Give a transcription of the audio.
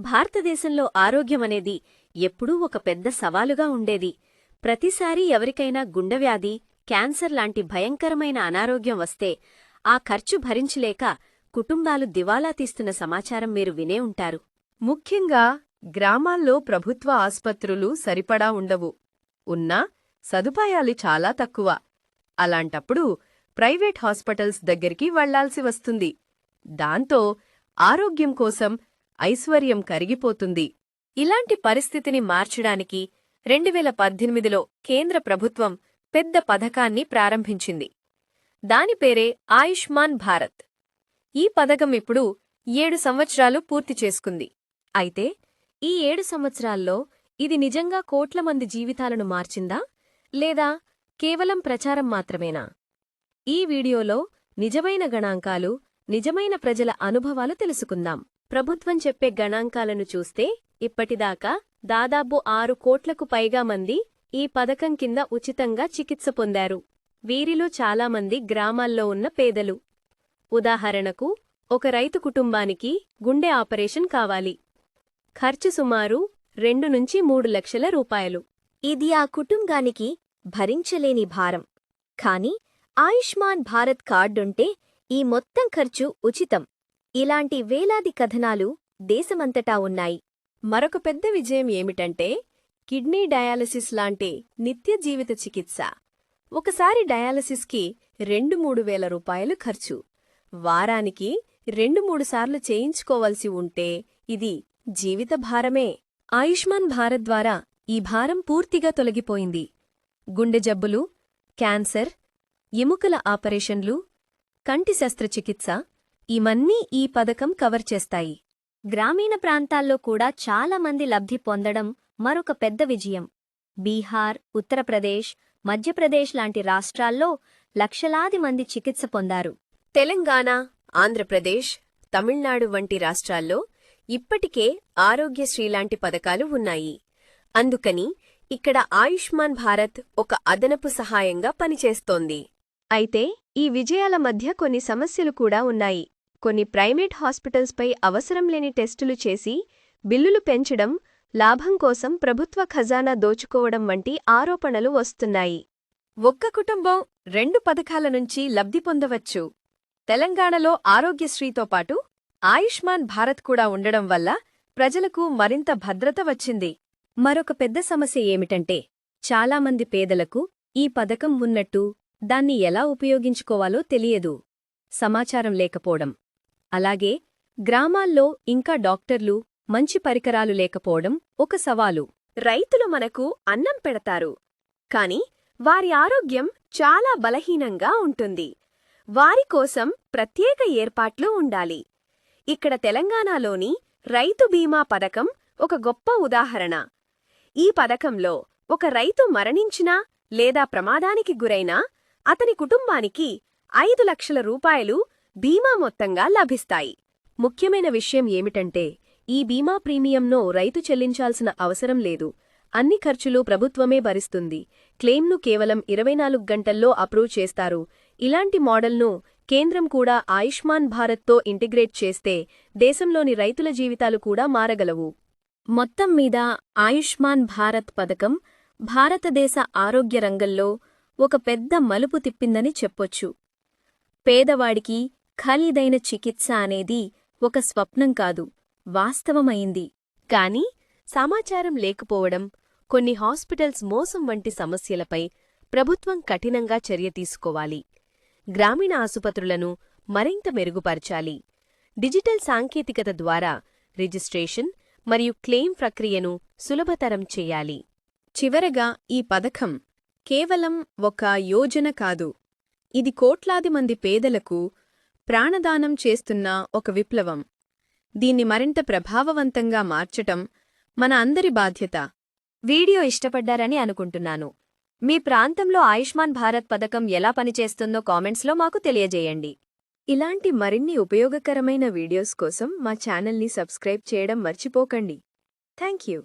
భారతదేశంలో ఆరోగ్యమనేది ఎప్పుడూ ఒక పెద్ద సవాలుగా ఉండేది. ప్రతిసారీ ఎవరికైనా గుండెవ్యాధి క్యాన్సర్ లాంటి భయంకరమైన అనారోగ్యం వస్తే ఆ ఖర్చు భరించలేక కుటుంబాలు దివాలా తీస్తున్న సమాచారం మీరు వినే ఉంటారు. ముఖ్యంగా గ్రామాల్లో ప్రభుత్వ ఆస్పత్రులు సరిపడా ఉండవు. ఉన్నా సదుపాయాలు చాలా తక్కువ. అలాంటప్పుడు ప్రైవేట్ హాస్పిటల్స్ దగ్గరికి వెళ్ళాల్సి వస్తుంది. దాంతో ఆరోగ్యం కోసం ఐశ్వర్యం కరిగిపోతుంది. ఇలాంటి పరిస్థితిని మార్చడానికి రెండువేల పద్దెనిమిదిలో కేంద్ర ప్రభుత్వం పెద్ద పథకాన్ని ప్రారంభించింది. దాని పేరే ఆయుష్మాన్ భారత్. ఈ పథకం ఇప్పుడు ఏడు సంవత్సరాలు పూర్తి చేసుకుంది. అయితే ఈ ఏడు సంవత్సరాల్లో ఇది నిజంగా కోట్ల మంది జీవితాలను మార్చిందా? లేదా కేవలం ప్రచారం మాత్రమేనా? ఈ వీడియోలో నిజమైన గణాంకాలు నిజమైన ప్రజల అనుభవాలు తెలుసుకుందాం. ప్రభుత్వం చెప్పే గణాంకాలను చూస్తే ఇప్పటిదాకా దాదాపు ఆరు కోట్లకు పైగా మంది ఈ పథకం కింద ఉచితంగా చికిత్స పొందారు. వీరిలో చాలామంది గ్రామాల్లో ఉన్న పేదలు. ఉదాహరణకు ఒక రైతు కుటుంబానికి గుండె ఆపరేషన్ కావాలి. ఖర్చు సుమారు రెండు నుంచి మూడు లక్షల రూపాయలు. ఇది ఆ కుటుంబానికి భరించలేని భారం. కాని ఆయుష్మాన్ భారత్ కార్డుంటే ఈ మొత్తం ఖర్చు ఉచితం. ఇలాంటి వేలాది కథనాలు దేశమంతటా ఉన్నాయి. మరొక పెద్ద విజయం ఏమిటంటే కిడ్నీ డయాలసిస్ లాంటి నిత్య జీవిత చికిత్స. ఒకసారి డయాలసిస్కి రెండు మూడు వేల రూపాయలు ఖర్చు. వారానికి రెండు మూడు సార్లు చేయించుకోవలసి ఉంటే ఇది జీవిత భారమే. ఆయుష్మాన్ భారత్ ద్వారా ఈ భారం పూర్తిగా తొలగిపోయింది. గుండె జబ్బులు క్యాన్సర్ ఎముకల ఆపరేషన్లు కంటి శస్త్రచికిత్స ఇవన్నీ ఈ పథకం కవర్ చేస్తాయి. గ్రామీణ ప్రాంతాల్లో కూడా చాలా మంది లబ్ధి పొందడం మరొక పెద్ద విజయం. బీహార్ ఉత్తరప్రదేశ్ మధ్యప్రదేశ్ లాంటి రాష్ట్రాల్లో లక్షలాది మంది చికిత్స పొందారు. తెలంగాణ ఆంధ్రప్రదేశ్ తమిళనాడు వంటి రాష్ట్రాల్లో ఇప్పటికే ఆరోగ్యశ్రీ లాంటి పథకాలు ఉన్నాయి. అందుకని ఇక్కడ ఆయుష్మాన్ భారత్ ఒక అదనపు సహాయంగా పనిచేస్తోంది. అయితే ఈ విజయాల మధ్య కొన్ని సమస్యలు కూడా ఉన్నాయి. కొన్ని ప్రైవేట్ హాస్పిటల్స్పై అవసరం లేని టెస్టులు చేసి బిల్లులు పెంచడం లాభం కోసం ప్రభుత్వ ఖజానా దోచుకోవడం వంటి ఆరోపణలు వస్తున్నాయి. ఒక్క కుటుంబం రెండు పథకాల నుంచి లబ్ధి పొందవచ్చు. తెలంగాణలో ఆరోగ్యశ్రీతో పాటు ఆయుష్మాన్ భారత్ కూడా ఉండడం వల్ల ప్రజలకు మరింత భద్రత వచ్చింది. మరొక పెద్ద సమస్య ఏమిటంటే చాలామంది పేదలకు ఈ పథకం ఉన్నట్టు దాన్ని ఎలా ఉపయోగించుకోవాలో తెలియదు. సమాచారం లేకపోవడం. అలాగే గ్రామాల్లో ఇంకా డాక్టర్లు మంచి పరికరాలు లేకపోవడం ఒక సవాలు. రైతులు మనకు అన్నం పెడతారు. కాని వారి ఆరోగ్యం చాలా బలహీనంగా ఉంటుంది. వారి కోసం ప్రత్యేక ఏర్పాట్లు ఉండాలి. ఇక్కడ తెలంగాణలోని రైతు బీమా పథకం ఒక గొప్ప ఉదాహరణ. ఈ పథకంలో ఒక రైతు మరణించినా లేదా ప్రమాదానికి గురైనా అతని కుటుంబానికి ఐదు లక్షల రూపాయలు బీమా మొత్తంగా లభిస్తాయి. ముఖ్యమైన విషయం ఏమిటంటే ఈ బీమా ప్రీమియంను రైతు చెల్లించాల్సిన అవసరం లేదు. అన్ని ఖర్చులు ప్రభుత్వమే భరిస్తుంది. క్లెయిమ్ను కేవలం ఇరవై నాలుగు గంటల్లో అప్రూవ్ చేస్తారు. ఇలాంటి మోడల్ను కేంద్రం కూడా ఆయుష్మాన్ భారత్తో ఇంటిగ్రేట్ చేస్తే దేశంలోని రైతుల జీవితాలు కూడా మారగలవు. మొత్తం మీద ఆయుష్మాన్ భారత్ పథకం భారతదేశ ఆరోగ్య రంగంలో ఒక పెద్ద మలుపు తిప్పిందని చెప్పొచ్చు. పేదవాడికి ఖరీదైన చికిత్స అనేది ఒక స్వప్నం కాదు వాస్తవమైంది. కాని సమాచారం లేకపోవడం కొన్ని హాస్పిటల్స్ మోసం వంటి సమస్యలపై ప్రభుత్వం కఠినంగా చర్య తీసుకోవాలి. గ్రామీణ ఆసుపత్రులను మరింత మెరుగుపరచాలి. డిజిటల్ సాంకేతికత ద్వారా రిజిస్ట్రేషన్ మరియు క్లెయిమ్ ప్రక్రియను సులభతరం చేయాలి. చివరగా ఈ పథకం కేవలం ఒక యోజన కాదు. ఇది కోట్లాది మంది పేదలకు ప్రాణదానం చేస్తున్న ఒక విప్లవం. దీన్ని మరింత ప్రభావవంతంగా మార్చటం మన అందరి బాధ్యత. వీడియో ఇష్టపడ్డారని అనుకుంటున్నాను. మీ ప్రాంతంలో ఆయుష్మాన్ భారత్ పథకం ఎలా పనిచేస్తుందో కామెంట్స్లో మాకు తెలియజేయండి. ఇలాంటి మరిన్ని ఉపయోగకరమైన వీడియోస్ కోసం మా ఛానల్ని సబ్స్క్రైబ్ చేయడం మర్చిపోకండి. Thank you